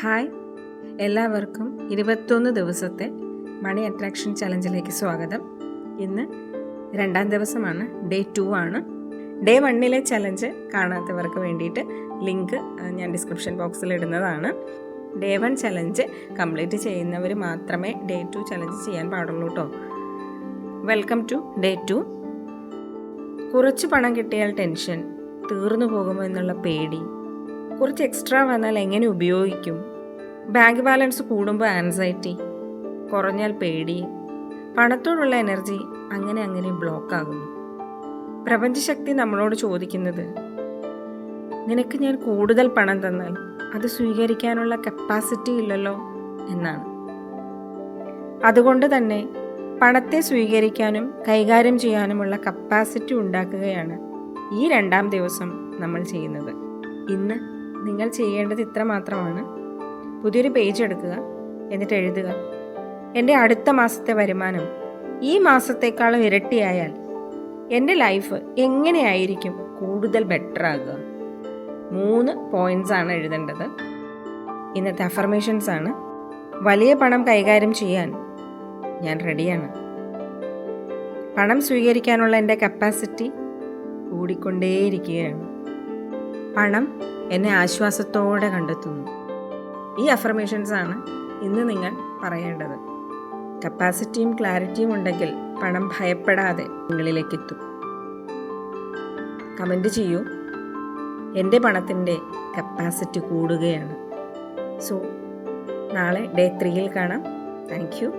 Hi. എല്ലാവർക്കും ഇരുപത്തൊന്ന് ദിവസത്തെ മണി അട്രാക്ഷൻ ചലഞ്ചിലേക്ക് സ്വാഗതം. ഇന്ന് രണ്ടാം ദിവസമാണ് ഡേ ടു ആണ്. ഡേ വണ്ണിലെ ചലഞ്ച് കാണാത്തവർക്ക് വേണ്ടിയിട്ട് ലിങ്ക് ഞാൻ ഡിസ്ക്രിപ്ഷൻ ബോക്സിൽ ഇടുന്നതാണ്. ഡേ വൺ ചലഞ്ച് കംപ്ലീറ്റ് ചെയ്യുന്നവർ മാത്രമേ ഡേ ടു ചലഞ്ച് ചെയ്യാൻ പാടുള്ളൂ കേട്ടോ വെൽക്കം ടു ഡേ ടു. കുറച്ച് പണം കിട്ടിയാൽ ടെൻഷൻ തീർന്നു പോകുമോ എന്നുള്ള പേടി. കുറച്ച് എക്സ്ട്രാ വന്നാൽ എങ്ങനെ ഉപയോഗിക്കും? ബാങ്ക് ബാലൻസ് കൂടുമ്പോൾ ആൻസൈറ്റി കുറഞ്ഞാൽ പേടി പണത്തോടുള്ള എനർജി അങ്ങനെ അങ്ങനെ ബ്ലോക്ക് ആകുന്നു. പ്രപഞ്ചശക്തി നമ്മളോട് ചോദിക്കുന്നത് നിനക്ക് ഞാൻ കൂടുതൽ പണം തന്നാൽ അത് സ്വീകരിക്കാനുള്ള കപ്പാസിറ്റി ഇല്ലല്ലോ? എന്നാണ്. അതുകൊണ്ട് തന്നെ പണത്തെ സ്വീകരിക്കാനും കൈകാര്യം ചെയ്യാനുമുള്ള കപ്പാസിറ്റി ഉണ്ടാക്കുകയാണ് ഈ രണ്ടാം ദിവസം നമ്മൾ ചെയ്യുന്നത്. ഇന്ന് നിങ്ങൾ ചെയ്യേണ്ടത് ഇത്ര മാത്രമാണ് പുതിയൊരു പേജ് എടുക്കുക എന്നിട്ട് എഴുതുക. എന്റെ അടുത്ത മാസത്തെ വരുമാനം ഈ മാസത്തേക്കാളും ഇരട്ടിയായാൽ എന്റെ ലൈഫ് എങ്ങനെയായിരിക്കും കൂടുതൽ ബെറ്റർ ആകുക? മൂന്ന് പോയിന്റ്സ് ആണ് എഴുതേണ്ടത്. ഇന്നത്തെ അഫർമേഷൻസ് ആണ്. വലിയ പണം കൈകാര്യം ചെയ്യാൻ ഞാൻ റെഡിയാണ് പണം സ്വീകരിക്കാനുള്ള എന്റെ കപ്പാസിറ്റി കൂടിക്കൊണ്ടേയിരിക്കുകയാണ്. പണം എന്നെ ആശ്വാസത്തോടെ കണ്ടെത്തുന്നു. ഈ അഫർമേഷൻസ് ആണ് ഇന്ന് നിങ്ങൾ പറയേണ്ടത്. കപ്പാസിറ്റിയും ക്ലാരിറ്റിയും ഉണ്ടെങ്കിൽ പണം ഭയപ്പെടാതെ നിങ്ങളിലേക്ക് എത്തും. കമന്റ് ചെയ്യൂ. എന്റെ പണത്തിന്റെ കപ്പാസിറ്റി കൂടുകയാണ്. സോ നാളെ ഡേ ത്രീയിൽ കാണാം. Thank you